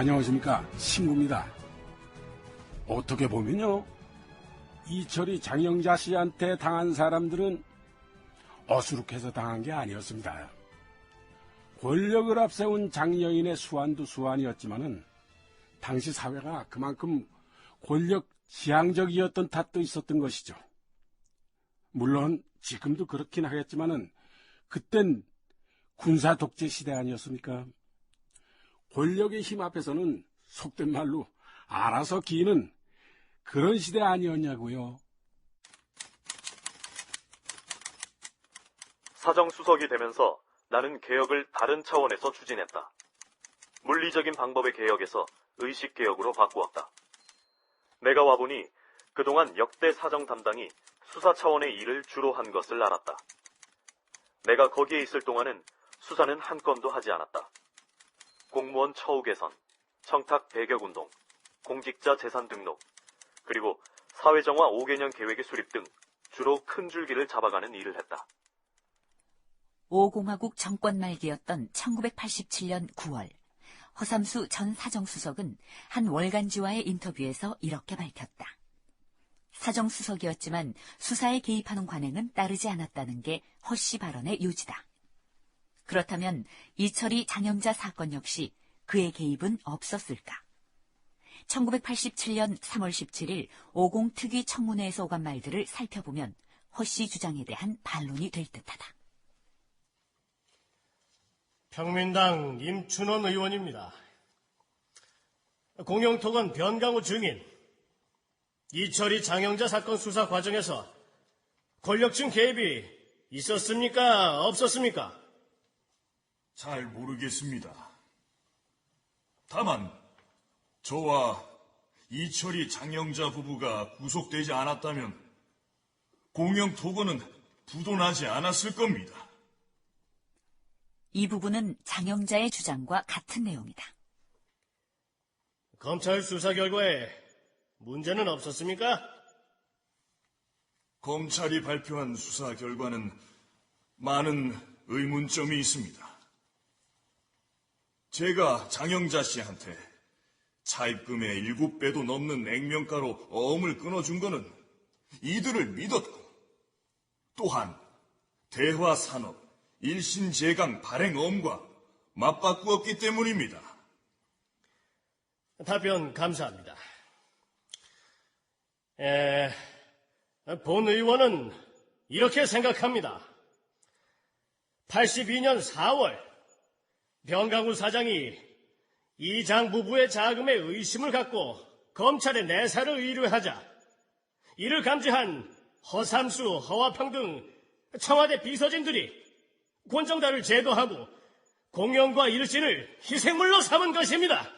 안녕하십니까 신구입니다. 어떻게 보면요 이철이 장영자 씨한테 당한 사람들은 어수룩해서 당한 게 아니었습니다. 권력을 앞세운 장여인의 수완도 수완이었지만은 당시 사회가 그만큼 권력 지향적이었던 탓도 있었던 것이죠. 물론 지금도 그렇긴 하겠지만은 그땐 군사 독재 시대 아니었습니까? 권력의 힘 앞에서는 속된 말로 알아서 기는 그런 시대 아니었냐고요. 사정수석이 되면서 나는 개혁을 다른 차원에서 추진했다. 물리적인 방법의 개혁에서 의식개혁으로 바꾸었다. 내가 와보니 그동안 역대 사정 담당이 수사 차원의 일을 주로 한 것을 알았다. 내가 거기에 있을 동안은 수사는 한 건도 하지 않았다. 공무원 처우 개선, 청탁 배격 운동, 공직자 재산 등록, 그리고 사회정화 5개년 계획의 수립 등 주로 큰 줄기를 잡아가는 일을 했다. 5공화국 정권 말기였던 1987년 9월, 허삼수 전 사정수석은 한 월간지와의 인터뷰에서 이렇게 밝혔다. 사정수석이었지만 수사에 개입하는 관행은 따르지 않았다는 게 허 씨 발언의 요지다. 그렇다면 이철이 장영자 사건 역시 그의 개입은 없었을까? 1987년 3월 17일 50 특위 청문회에서 오간 말들을 살펴보면 허 씨 주장에 대한 반론이 될 듯하다. 평민당 임춘원 의원입니다. 공영토건 변강호 증인, 이철이 장영자 사건 수사 과정에서 권력층 개입이 있었습니까? 없었습니까? 잘 모르겠습니다. 다만 저와 이철이 장영자 부부가 구속되지 않았다면 공영 토건은 부도나지 않았을 겁니다. 이 부분은 장영자의 주장과 같은 내용이다. 검찰 수사 결과에 문제는 없었습니까? 검찰이 발표한 수사 결과는 많은 의문점이 있습니다. 제가 장영자 씨한테 차입금의 7배도 넘는 액면가로 어음을 끊어준 거는 이들을 믿었고 또한 대화산업, 일신제강 발행어음과 맞바꾸었기 때문입니다. 답변 감사합니다. 에, 본 의원은 이렇게 생각합니다. 82년 4월 병강우 사장이 이장 부부의 자금에 의심을 갖고 검찰에 내사를 의뢰하자 이를 감지한 허삼수, 허화평 등 청와대 비서진들이 권정달을 제거하고 공영과 일신을 희생물로 삼은 것입니다.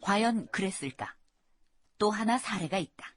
과연 그랬을까? 또 하나 사례가 있다.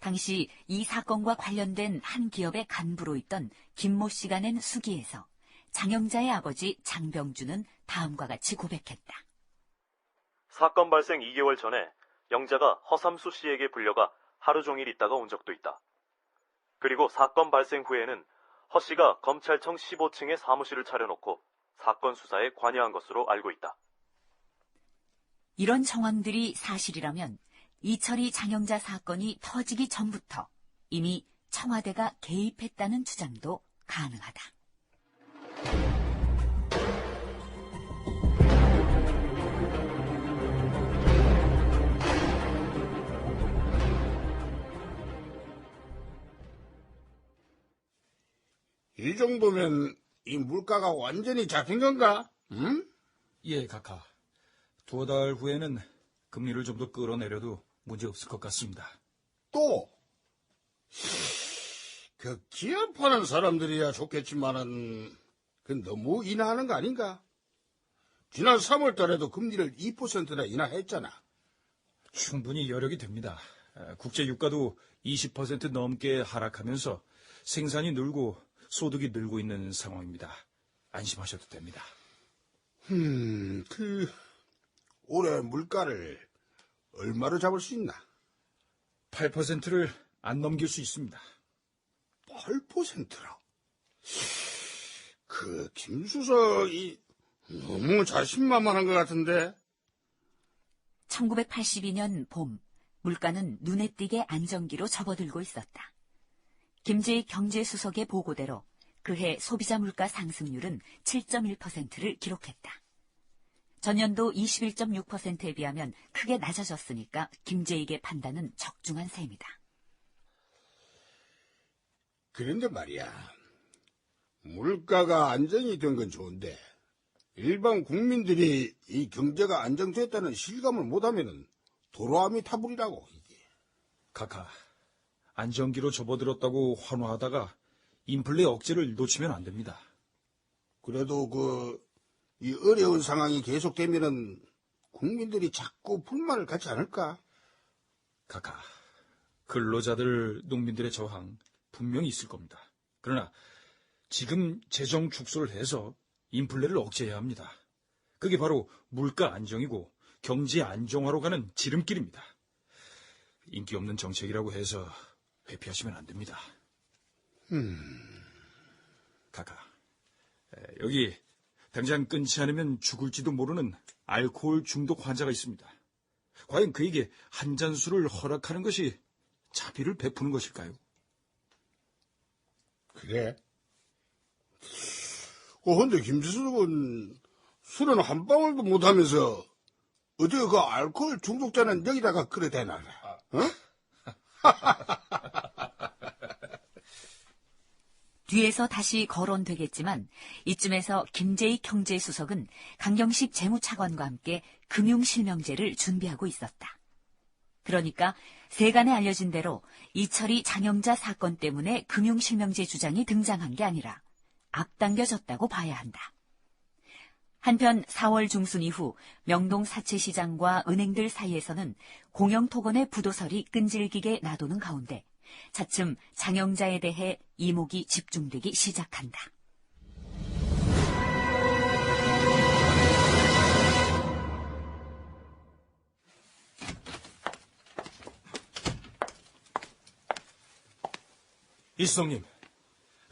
당시 이 사건과 관련된 한 기업의 간부로 있던 김모 씨가 낸 수기에서 장영자의 아버지 장병주는 다음과 같이 고백했다. 사건 발생 2개월 전에 영자가 허삼수 씨에게 불려가 하루 종일 있다가 온 적도 있다. 그리고 사건 발생 후에는 허 씨가 검찰청 15층에 사무실을 차려놓고 사건 수사에 관여한 것으로 알고 있다. 이런 정황들이 사실이라면 이철이 장영자 사건이 터지기 전부터 이미 청와대가 개입했다는 주장도 가능하다. 이 정도면 이 물가가 완전히 잡힌 건가? 응? 예, 카카. 두달 후에는 금리를 좀 더 끌어내려도 문제 없을 것 같습니다. 또? 그 기업하는 사람들이야 좋겠지만은 그 너무 인하하는 거 아닌가? 지난 3월 달에도 금리를 2%나 인하했잖아. 충분히 여력이 됩니다. 아, 국제 유가도 20% 넘게 하락하면서 생산이 늘고 소득이 늘고 있는 상황입니다. 안심하셔도 됩니다. 음, 그 올해 물가를 얼마로 잡을 수 있나? 8%를 안 넘길 수 있습니다. 8%라. 그 김수석이 너무 자신만만한 것 같은데? 1982년 봄, 물가는 눈에 띄게 안정기로 접어들고 있었다. 김재익 경제수석의 보고대로 그해 소비자 물가 상승률은 7.1%를 기록했다. 전년도 21.6%에 비하면 크게 낮아졌으니까 김재익의 판단은 적중한 셈이다. 그런데 말이야. 물가가 안정이 된 건 좋은데, 일반 국민들이 이 경제가 안정됐다는 실감을 못하면은 도로함이 타불이라고, 이게. 카카, 안정기로 접어들었다고 환호하다가 인플레 억제를 놓치면 안 됩니다. 그래도 그, 이 어려운 상황이 계속되면은 국민들이 자꾸 불만을 갖지 않을까? 카카, 근로자들, 농민들의 저항 분명히 있을 겁니다. 그러나 지금 재정 축소를 해서 인플레를 억제해야 합니다. 그게 바로 물가 안정이고 경제 안정화로 가는 지름길입니다. 인기 없는 정책이라고 해서 회피하시면 안 됩니다. 카카, 에, 여기 당장 끊지 않으면 죽을지도 모르는 알코올 중독 환자가 있습니다. 과연 그에게 한 잔 술을 허락하는 것이 자비를 베푸는 것일까요? 그래? 어, 근데 김수석은 술은 한 방울도 못 하면서 어떻게 그 알코올 중독자는 여기다가 그래 대놔라. 어? 뒤에서 다시 거론되겠지만 이쯤에서 김재익 경제수석은 강경식 재무차관과 함께 금융실명제를 준비하고 있었다. 그러니까 세간에 알려진 대로 이철이 장영자 사건 때문에 금융실명제 주장이 등장한 게 아니라 앞당겨졌다고 봐야 한다. 한편 4월 중순 이후 명동 사채시장과 은행들 사이에서는 공영토건의 부도설이 끈질기게 나도는 가운데 차츰 장영자에 대해 이목이 집중되기 시작한다. 이수석님,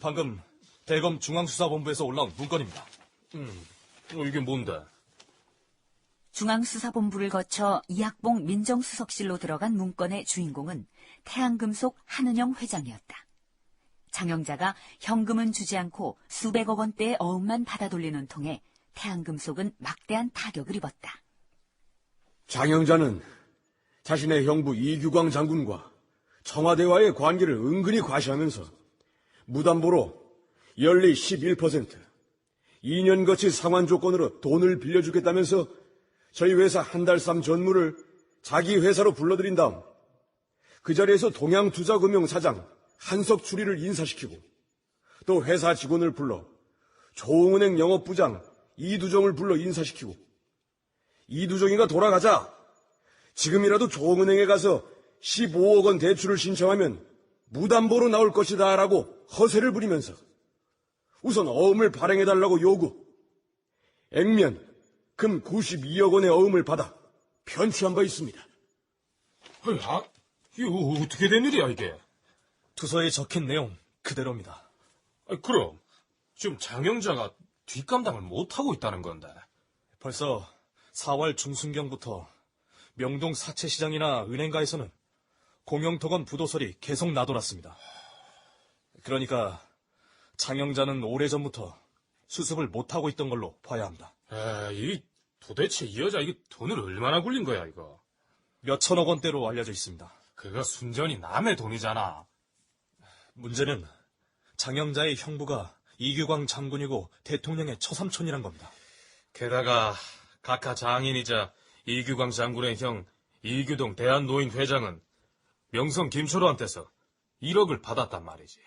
방금 대검 중앙수사본부에서 올라온 문건입니다. 음, 어, 이게 뭔데? 중앙수사본부를 거쳐 이학봉 민정수석실로 들어간 문건의 주인공은 태양금속 한은영 회장이었다. 장영자가 현금은 주지 않고 수백억 원대의 어음만 받아 돌리는 통에 태양금속은 막대한 타격을 입었다. 장영자는 자신의 형부 이규광 장군과 청와대와의 관계를 은근히 과시하면서 무담보로 연리 11%, 2년 거치 상환 조건으로 돈을 빌려주겠다면서 저희 회사 한 달 쌈 전무를 자기 회사로 불러들인 다음 그 자리에서 동양투자금융 사장 한석 추리를 인사시키고 또 회사 직원을 불러 조흥은행 영업부장 이두정을 불러 인사시키고 이두정이가 돌아가자 지금이라도 조흥은행에 가서 15억 원 대출을 신청하면 무담보로 나올 것이다 라고 허세를 부리면서 우선 어음을 발행해달라고 요구 액면 금 92억 원의 어음을 받아 편취한 바 있습니다. 아, 이거 어떻게 된 일이야, 이게? 투서에 적힌 내용 그대로입니다. 아, 그럼, 지금 장영자가 뒷감당을 못하고 있다는 건데. 벌써 4월 중순경부터 명동 사채시장이나 은행가에서는 공영토건 부도설이 계속 나돌았습니다. 그러니까 장영자는 오래전부터 수습을 못하고 있던 걸로 봐야 합니다. 에이, 도대체 이 여자 이게 돈을 얼마나 굴린 거야, 이거? 몇 천억 원대로 알려져 있습니다. 그거 순전히 남의 돈이잖아. 문제는 장영자의 형부가 이규광 장군이고 대통령의 처삼촌이란 겁니다. 게다가 각하 장인이자 이규광 장군의 형 이규동 대한노인 회장은 명성 김초로한테서 1억을 받았단 말이지.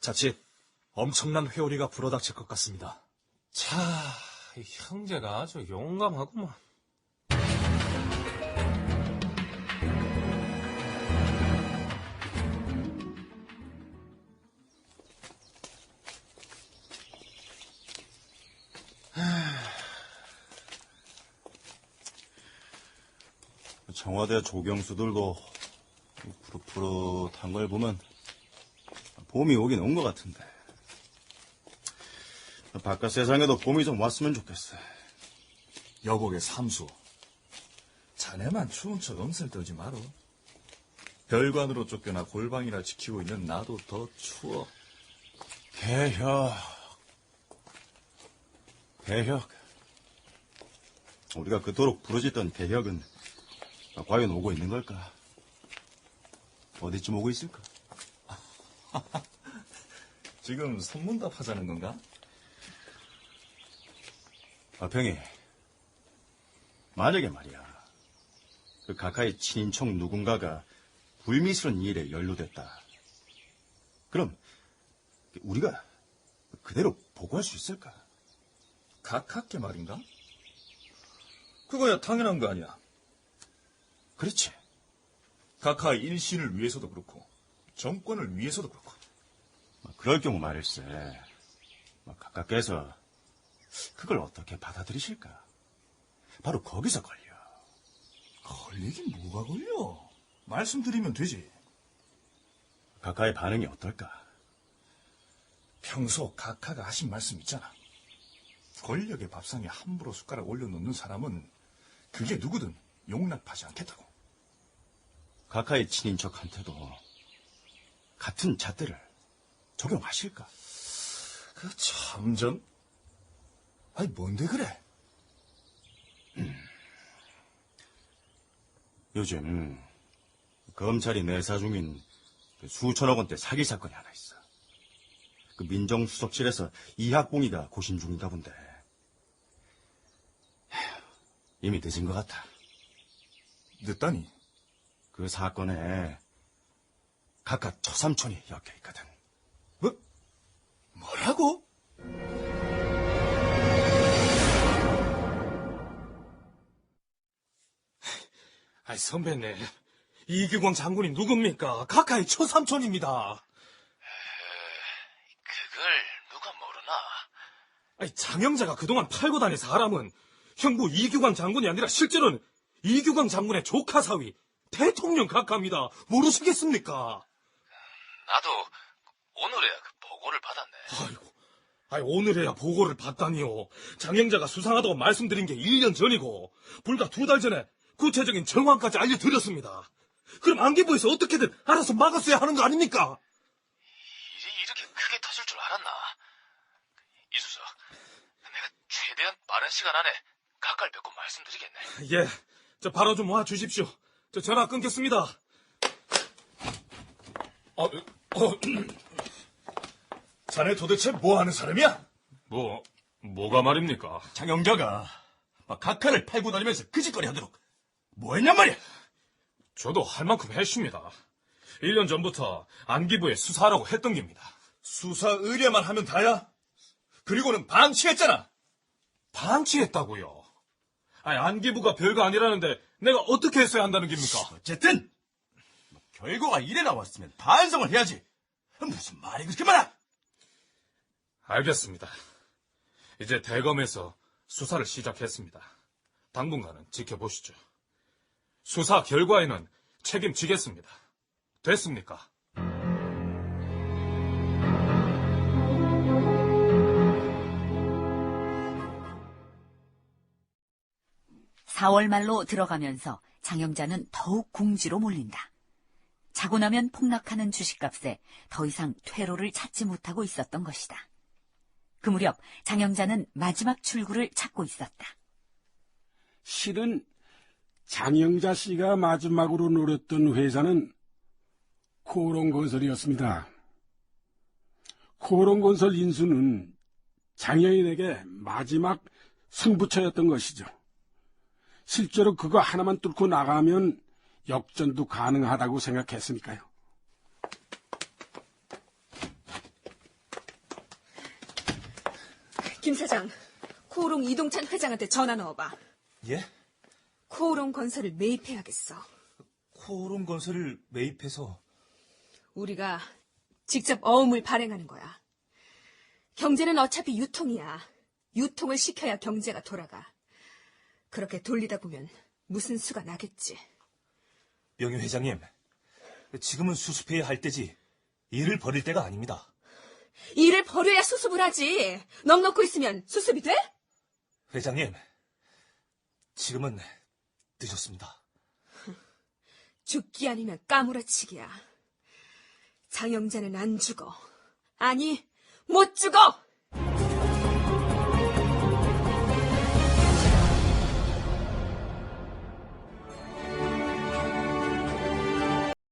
자칫 엄청난 회오리가 불어닥칠 것 같습니다. 차, 이 형제가 아주 용감하구만. 청와대 조경수들도 푸릇푸릇한 걸 보면 봄이 오긴 온 것 같은데. 바깥 세상에도 봄이 좀 왔으면 좋겠어. 여곡의 삼수. 자네만 추운 척 엄살 떨지 마라. 별관으로 쫓겨나 골방이나 지키고 있는 나도 더 추워. 개혁. 개혁. 우리가 그토록 부르짖던 개혁은 과연 오고 있는 걸까? 어디쯤 오고 있을까? 지금 선문답 하자는 건가? 아평이, 만약에 말이야, 그 가까이 친인척 누군가가 불미스러운 일에 연루됐다. 그럼 우리가 그대로 보고할 수 있을까? 가깝게 말인가? 그거야 당연한 거 아니야. 그렇지. 각하 일신을 위해서도 그렇고 정권을 위해서도 그렇고 뭐 그럴 경우 말일세. 뭐 가깝게서 그걸 어떻게 받아들이실까? 바로 거기서 걸려. 걸리긴 뭐가 걸려? 말씀드리면 되지. 가까이 반응이 어떨까? 평소 각하가 하신 말씀 있잖아. 권력의 밥상에 함부로 숟가락 올려놓는 사람은 그게 누구든 용납하지 않겠다고. 가까이 친인척한테도 같은 잣대를 적용하실까? 그 참전? 아니 뭔데 그래? 요즘 검찰이 내사 중인 그 수천억 원대 사기 사건이 하나 있어. 그 민정수석실에서 이학봉이가 고심 중인가 본데. 에휴, 이미 늦은 것 같아. 늦다니. 그 사건에 각각 처삼촌이 엮여 있거든. 뭐? 뭐라고? 아이, 선배님. 이규광 장군이 누굽니까? 가까이 초삼촌입니다. 그걸 누가 모르나? 아니, 장영자가 그동안 팔고 다닌 사람은 형부 이규광 장군이 아니라 실제로는 이규광 장군의 조카 사위, 대통령 각하입니다. 모르시겠습니까? 나도 오늘에야 그 보고를 받았네. 아이고, 아이, 오늘에야 보고를 받다니요. 장영자가 수상하다고 말씀드린 게 1년 전이고, 불과 두 달 전에 구체적인 정황까지 알려드렸습니다. 그럼 안기부에서 어떻게든 알아서 막았어야 하는 거 아닙니까? 일이 이렇게 크게 터질 줄 알았나? 이수석, 내가 최대한 빠른 시간 안에 가까이 뵙고 말씀드리겠네. 예, 저 바로 좀 와 주십시오. 저 전화 끊겠습니다. 어, 어, 자네 도대체 뭐 하는 사람이야? 뭐, 뭐가 말입니까? 장영자가 각하를 팔고 다니면서 그 짓거리 하도록 뭐 했냔 말이야? 저도 할 만큼 했습니다. 1년 전부터 안기부에 수사하라고 했던 겁니다. 수사 의뢰만 하면 다야? 그리고는 방치했잖아. 방치했다고요. 아니, 안기부가 별거 아니라는데 내가 어떻게 했어야 한다는 겁니까? 어쨌든 뭐 결과가 이래 나왔으면 반성을 해야지. 무슨 말이 그렇게 많아? 알겠습니다. 이제 대검에서 수사를 시작했습니다. 당분간은 지켜보시죠. 수사 결과에는 책임지겠습니다. 됐습니까? 4월 말로 들어가면서 장영자는 더욱 궁지로 몰린다. 자고 나면 폭락하는 주식값에 더 이상 퇴로를 찾지 못하고 있었던 것이다. 그 무렵 장영자는 마지막 출구를 찾고 있었다. 실은 장영자 씨가 마지막으로 노렸던 회사는 코롱건설이었습니다. 코롱건설 인수는 장영인에게 마지막 승부처였던 것이죠. 실제로 그거 하나만 뚫고 나가면 역전도 가능하다고 생각했으니까요. 김 사장, 코오롱 이동찬 회장한테 전화 넣어봐. 예? 코오롱 건설을 매입해야겠어. 코오롱 건설을 매입해서 우리가 직접 어음을 발행하는 거야. 경제는 어차피 유통이야. 유통을 시켜야 경제가 돌아가. 그렇게 돌리다 보면 무슨 수가 나겠지. 명예 회장님, 지금은 수습해야 할 때지 일을 벌일 때가 아닙니다. 일을 벌여야 수습을 하지. 넋 놓고 있으면 수습이 돼? 회장님, 지금은 늦었습니다. 죽기 아니면 까무러치기야. 장영자는 안 죽어. 아니, 못 죽어!